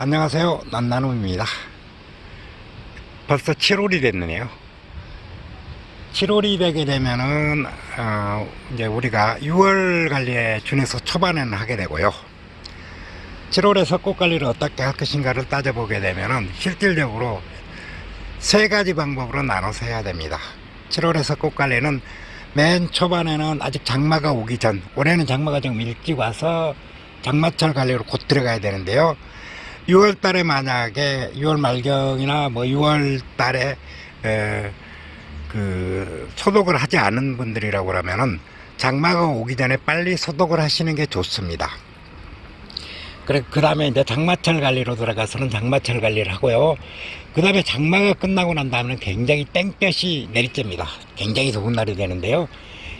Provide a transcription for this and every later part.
안녕하세요. 난나눔입니다. 벌써 7월이 됐네요. 7월이 되게 되면은, 어, 이제 우리가 6월 관리에 준해서 초반에는 하게 되고요. 7월에서 꽃 관리를 어떻게 할 것인가를 따져보게 되면은 실질적으로 세 가지 방법으로 나눠서 해야 됩니다. 7월에서 꽃 관리는 맨 초반에는 아직 장마가 오기 전, 올해는 장마가 좀 일찍 와서 장마철 관리로 곧 들어가야 되는데요. 6월 달에 만약에 6월 말경이나 뭐 6월 달에 에, 그 소독을 하지 않은 분들이라고 그러면은 장마가 오기 전에 빨리 소독을 하시는 게 좋습니다. 그래 그 다음에 이제 장마철 관리로 들어가서는 장마철 관리를 하고요. 그 다음에 장마가 끝나고 난 다음에는 굉장히 땡볕이 내리쬐입니다. 굉장히 더운 날이 되는데요.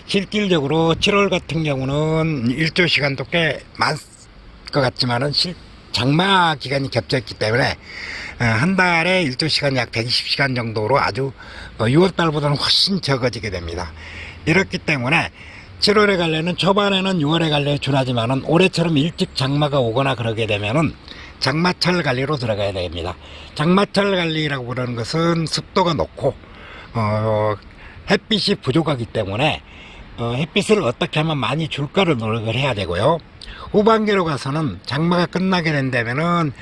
실질적으로 7월 같은 경우는 일조 시간도 꽤 많을 것 같지만은 실 장마 기간이 겹쳐있기 때문에 어, 한 달에 일조 시간이 약 120시간 정도로 아주 6월 달보다는 훨씬 적어지게 됩니다. 이렇기 때문에 7월에 갈래는 초반에는 6월에 갈래에 준하지만은 올해처럼 일찍 장마가 오거나 그러게 되면은 장마철 관리로 들어가야 됩니다. 장마철 관리라고 그러는 것은 습도가 높고 어, 햇빛이 부족하기 때문에 어, 햇빛을 어떻게 하면 많이 줄까를 노력을 해야 되고요. 후반기로 가서는 장마가 끝나게 된다면은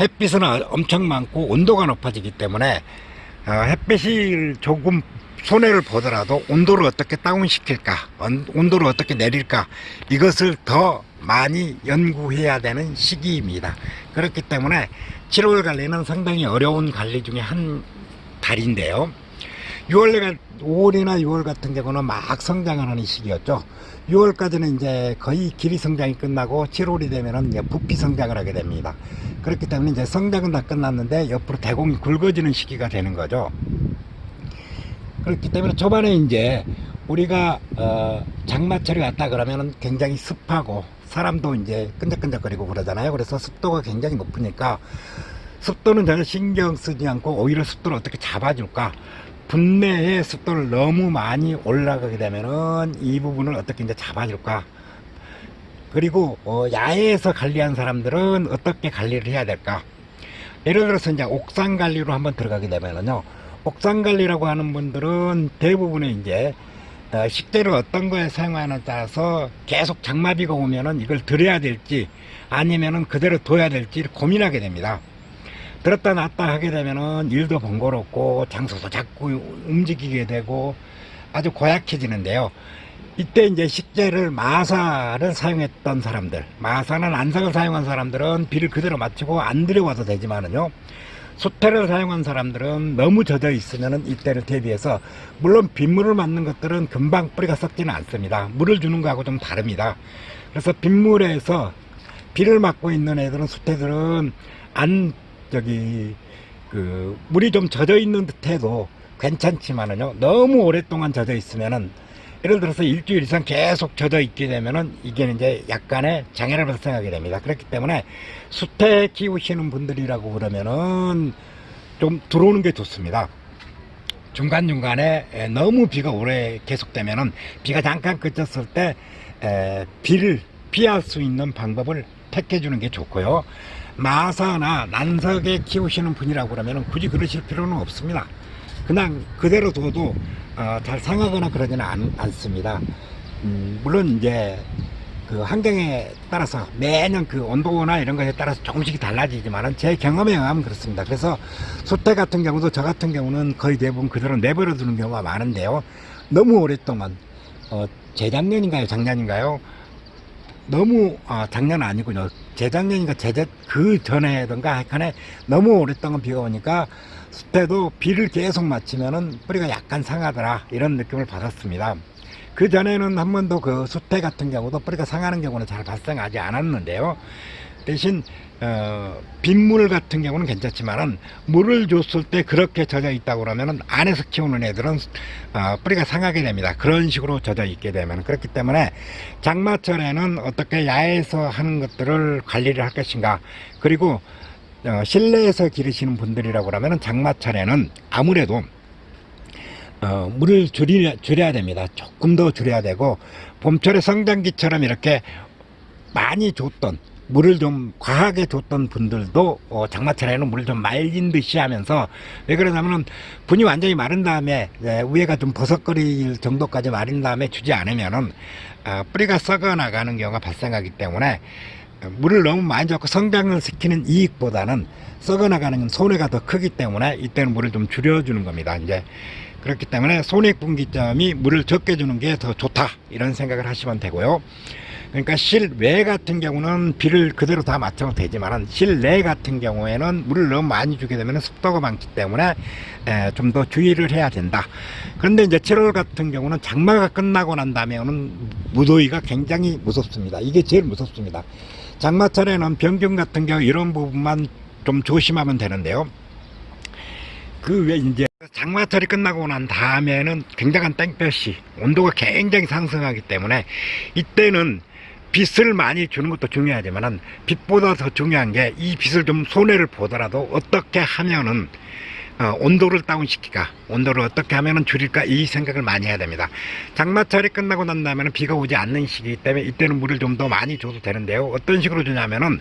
햇빛은 엄청 많고 온도가 높아지기 때문에 어, 햇빛이 조금 손해를 보더라도 온도를 어떻게 다운시킬까, 온- 온도를 어떻게 내릴까, 이것을 더 많이 연구해야 되는 시기입니다. 그렇기 때문에 7월 관리는 상당히 어려운 관리 중에 한 달인데요. 6월, 5월이나 6월 같은 경우는 막 성장을 하는 시기였죠. 6월까지는 이제 거의 길이 성장이 끝나고 7월이 되면은 이제 부피 성장을 하게 됩니다. 그렇기 때문에 이제 성장은 다 끝났는데 옆으로 대공이 굵어지는 시기가 되는 거죠. 그렇기 때문에 초반에 이제 우리가 어, 장마철이 왔다 그러면은 굉장히 습하고 사람도 이제 끈적끈적거리고 그러잖아요. 그래서 습도가 굉장히 높으니까 습도는 전혀 신경 쓰지 않고 오히려 습도를 어떻게 잡아줄까? 분내의 습도를 너무 많이 올라가게 되면은 이 부분을 어떻게 이제 잡아줄까? 그리고 어, 야외에서 관리한 사람들은 어떻게 관리를 해야 될까? 예를 들어서 이제 옥상 관리로 한번 들어가게 되면은요, 옥상 관리라고 하는 분들은 대부분의 이제 어, 식재를 어떤 거에 사용하느냐에 따라서 계속 장마비가 오면은 이걸 들여야 될지 아니면은 그대로 둬야 될지 고민하게 됩니다. 들었다 놨다 하게 되면은 일도 번거롭고 장소도 자꾸 움직이게 되고 아주 고약해지는데요. 이때 이제 식재를 마사를 사용했던 사람들, 마사는 안석을 사용한 사람들은 비를 그대로 맞추고 안 들여와도 되지만은요. 수태를 사용한 사람들은 너무 젖어 있으면은 이때를 대비해서 물론 빗물을 맞는 것들은 금방 뿌리가 썩지는 않습니다. 물을 주는 거하고 좀 다릅니다. 그래서 빗물에서 비를 맞고 있는 애들은 수태들은 안 저기 그 물이 좀 젖어 있는 듯해도 괜찮지만은요 너무 오랫동안 젖어 있으면은 예를 들어서 일주일 이상 계속 젖어 있게 되면은 이게 이제 약간의 장애를 발생하게 됩니다. 그렇기 때문에 수태 키우시는 분들이라고 그러면은 좀 들어오는 게 좋습니다. 중간중간에 에, 너무 비가 오래 계속되면은 비가 잠깐 그쳤을 때 에, 비를 피할 수 있는 방법을 택해 주는 게 좋고요. 마사나 난석에 키우시는 분이라고 그러면은 굳이 그러실 필요는 없습니다. 그냥 그대로 둬도 어, 잘 상하거나 그러지는 않, 않습니다. 음, 물론 이제 그 환경에 따라서 매년 그 온도나 이런 것에 따라서 조금씩 달라지지만은 제 경험에 의하면 그렇습니다. 그래서 소태 같은 경우도 저 같은 경우는 거의 대부분 그대로 내버려 두는 경우가 많은데요. 너무 오랫동안 어, 재작년인가요, 작년인가요? 너무 아, 작년 아니군요. 재작년인가 재재 그 전에던가 하여간에 너무 오랫동안 비가 오니까 숲에도 비를 계속 맞추면은 뿌리가 약간 상하더라 이런 느낌을 받았습니다. 그 전에는 한 번도 그 수태 같은 경우도 뿌리가 상하는 경우는 잘 발생하지 않았는데요. 대신 어, 빗물 같은 경우는 괜찮지만은 물을 줬을 때 그렇게 젖어 있다고 그러면은 안에서 키우는 애들은 어, 뿌리가 상하게 됩니다. 그런 식으로 젖어 있게 되면 그렇기 때문에 장마철에는 어떻게 야외에서 하는 것들을 관리를 할 것인가 그리고 어, 실내에서 기르시는 분들이라고 그러면은 장마철에는 아무래도 어, 물을 줄이, 줄여야 됩니다. 조금 더 줄여야 되고 봄철에 성장기처럼 이렇게 많이 줬던 물을 좀 과하게 줬던 분들도 어, 장마철에는 물을 좀 말린 듯이 하면서 왜 그러냐면은 분이 완전히 마른 다음에 예, 위에가 좀 버석거릴 정도까지 마른 다음에 주지 않으면은 아, 뿌리가 썩어 나가는 경우가 발생하기 때문에 어, 물을 너무 많이 줬고 성장을 시키는 이익보다는 썩어 나가는 손해가 더 크기 때문에 이때는 물을 좀 줄여주는 겁니다. 이제 그렇기 때문에 손익분기점이 물을 적게 주는 게 더 좋다 이런 생각을 하시면 되고요. 그러니까 실외 같은 경우는 비를 그대로 다 맞춰도 되지만 실내 같은 경우에는 물을 너무 많이 주게 되면 습도가 많기 때문에 좀 더 주의를 해야 된다. 그런데 이제 7월 같은 경우는 장마가 끝나고 난 다음에는 무더위가 굉장히 무섭습니다. 이게 제일 무섭습니다. 장마철에는 병균 같은 경우 이런 부분만 좀 조심하면 되는데요. 그 외에 이제 장마철이 끝나고 난 다음에는 굉장한 땡볕이 온도가 굉장히 상승하기 때문에 이때는 빛을 많이 주는 것도 중요하지만은 빛보다 더 중요한 게이 빛을 좀 손해를 보더라도 어떻게 하면은 어, 온도를 다운시키까 온도를 어떻게 하면은 줄일까 이 생각을 많이 해야 됩니다 장마철이 끝나고 난 다음에는 비가 오지 않는 시기이기 때문에 이때는 물을 좀 더 많이 줘도 되는데요 어떤 식으로 주냐면은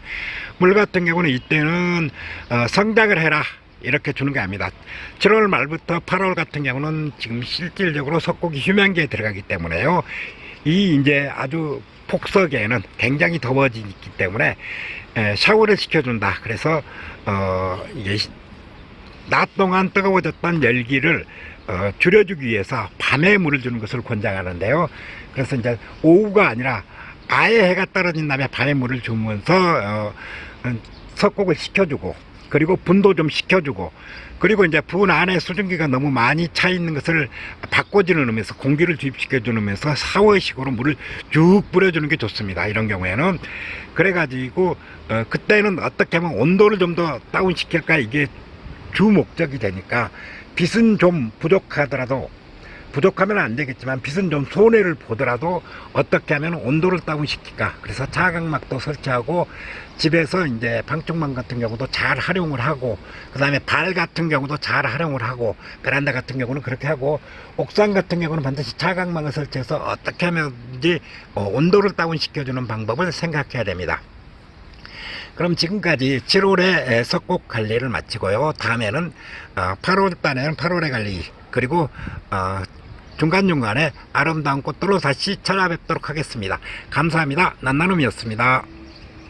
물 같은 경우는 이때는 어, 성장을 해라 이렇게 주는 게 아닙니다. 7월 말부터 8월 같은 경우는 지금 실질적으로 석고기 휴면기에 들어가기 때문에요. 이 이제 아주 폭석에는 굉장히 더워지기 때문에 에, 샤워를 시켜준다. 그래서 어 낮 동안 뜨거워졌던 열기를 어, 줄여주기 위해서 밤에 물을 주는 것을 권장하는데요. 그래서 이제 오후가 아니라 아예 해가 떨어진 다음에 밤에 물을 주면서 어, 어, 석곡을 식혀주고 그리고 분도 좀 식혀주고 그리고 이제 분 안에 수증기가 너무 많이 차 있는 것을 바꿔주는 의미에서 공기를 주입시켜 주면서 샤워식으로 물을 쭉 뿌려주는 게 좋습니다. 이런 경우에는 그래가지고 어, 그때는 어떻게 하면 온도를 좀 더 다운 시킬까 이게 주 목적이 되니까 빛은 좀 부족하더라도 부족하면 안 되겠지만 빛은 좀 손해를 보더라도 어떻게 하면 온도를 다운시킬까 그래서 차광막도 설치하고 집에서 이제 방충망 같은 경우도 잘 활용을 하고 그 다음에 발 같은 경우도 잘 활용을 하고 베란다 같은 경우는 그렇게 하고 옥상 같은 경우는 반드시 차광망을 설치해서 어떻게 하면지 어, 온도를 다운시켜주는 방법을 생각해야 됩니다. 그럼 지금까지 7월에 석곡 관리를 마치고요. 다음에는 8월 달에는 8월에 관리 그리고 어, 중간중간에 아름다운 꽃들로 다시 찾아뵙도록 하겠습니다. 감사합니다. 난나눔이었습니다.